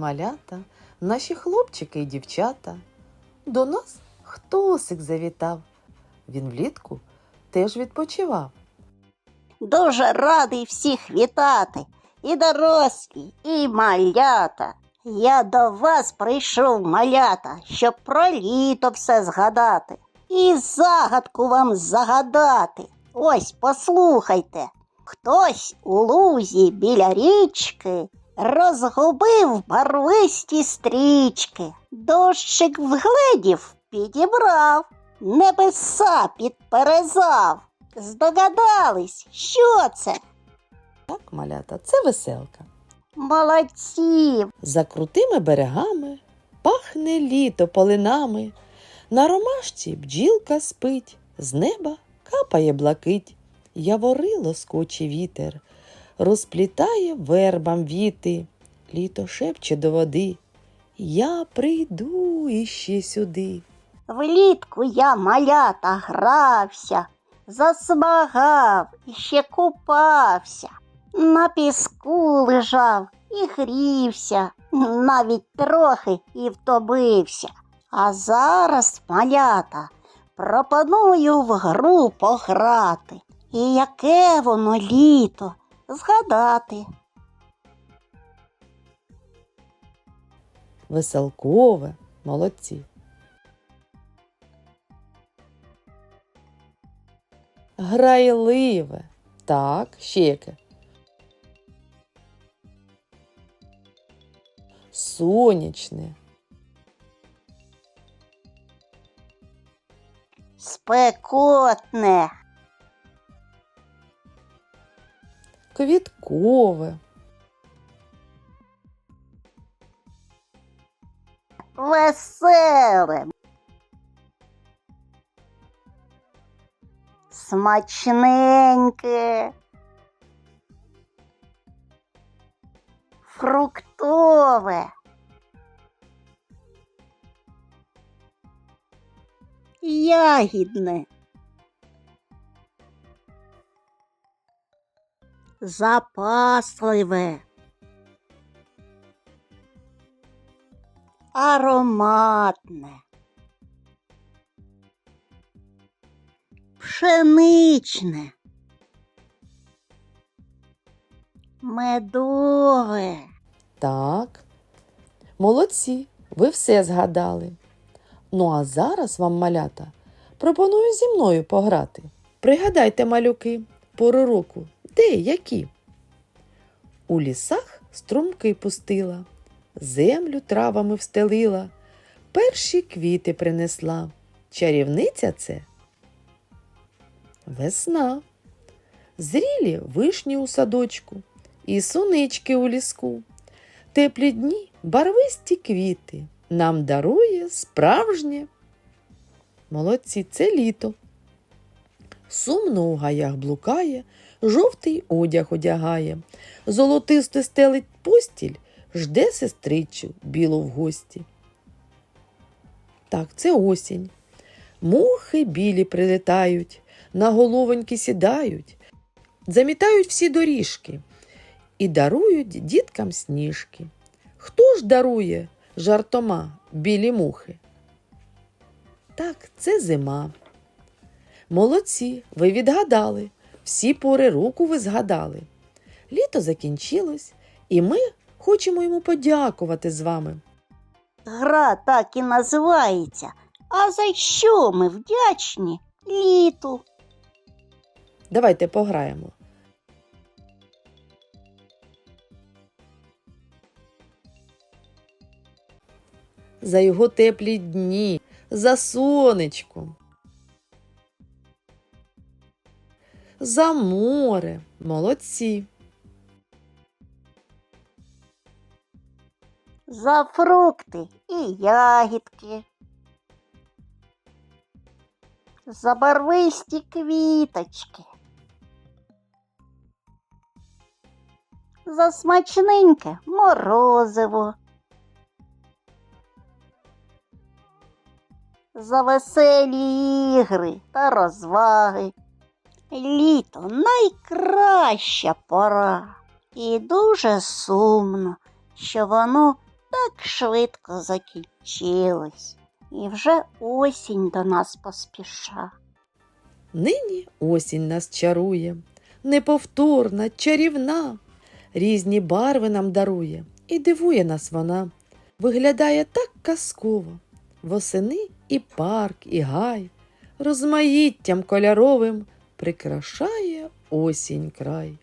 малята, наші хлопчики і дівчата. До нас хтосик завітав. Він влітку теж відпочивав. Дуже радий всіх вітати, і дорослі, і малята. Я до вас прийшов, малята, щоб про літо все згадати. І загадку вам загадати. Ось послухайте. Хтось у лузі біля річки розгубив барвисті стрічки. Дощик вгледів, підібрав, небеса підперезав. Здогадались, що це? Так, малята, це веселка. Молодці! За крутими берегами пахне літо полинами. На ромашці бджілка спить, з неба капає блакить. Явори лоскоче вітер, розплітає вербам віти. Літо шепче до води. Я прийду іще сюди. Влітку я малята грався, засмагав і ще купався. На піску лежав і грівся, навіть трохи і втобився. А зараз, малята, пропоную в гру пограти. І яке воно літо згадати. Веселкове, молодці. Грайливе. Так, ще яке. Сонячне, Спекотне. Квіткове, веселе, смачненьке, фруктове, ягідне, запасливе. ароматне. Пшеничне. Медове. Так. Молодці, ви все згадали. Ну а зараз вам, малята, пропоную зі мною пограти. Пригадайте, малюки, пору року, де які? У лісах струмки пустила, землю травами встелила, перші квіти принесла. Чарівниця це весна. Зрілі вишні у садочку і сунички у ліску. Теплі дні, барвисті квіти нам дарує справжнє. Молодці, це літо. Сумно у гаях блукає, жовтий одяг одягає, золотисто стелить постіль, жде сестричу білу в гості. Так, це осінь. Мухи білі прилетають, на головоньки сідають, замітають всі доріжки і дарують діткам сніжки. Хто ж дарує жартома білі мухи? Так, це зима. Молодці, ви відгадали, всі пори року ви згадали. Літо закінчилось, і ми хочемо йому подякувати з вами. Гра так і називається. А за що ми вдячні літу? Давайте пограємо. За його теплі дні, за сонечко. За море. Молодці. За фрукти і ягідки. За барвисті квіточки. За смачненьке морозиво. За веселі ігри та розваги. Літо найкраща пора. І дуже сумно, що воно так швидко закінчилось, і вже осінь до нас поспіша. Нині осінь нас чарує, неповторна, чарівна, різні барви нам дарує і дивує нас вона. Виглядає так казково. Восени і парк, і гай, розмаїттям кольоровим прикрашає осінь край.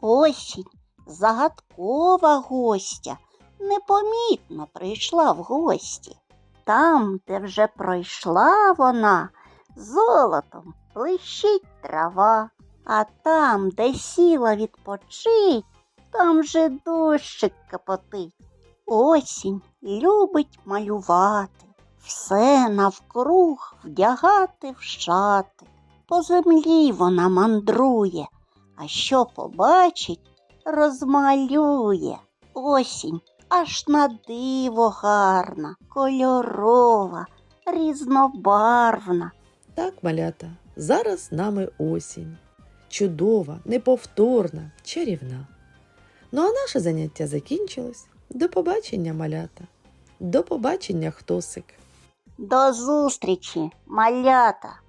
Осінь загадкова гостя, непомітно прийшла в гості. Там, де вже пройшла вона, золотом блищить трава, а там, де сіла відпочить, там же дощик капотить. Осінь любить малювати, все навкруг вдягати в шати. По землі вона мандрує, а що побачить, розмалює. Осінь аж на диво гарна, кольорова, різнобарвна. Так, малята, зараз з нами осінь. Чудова, неповторна, чарівна. Ну а наше заняття закінчилось. До побачення, малята. До побачення, хтосик. До зустрічі, малята!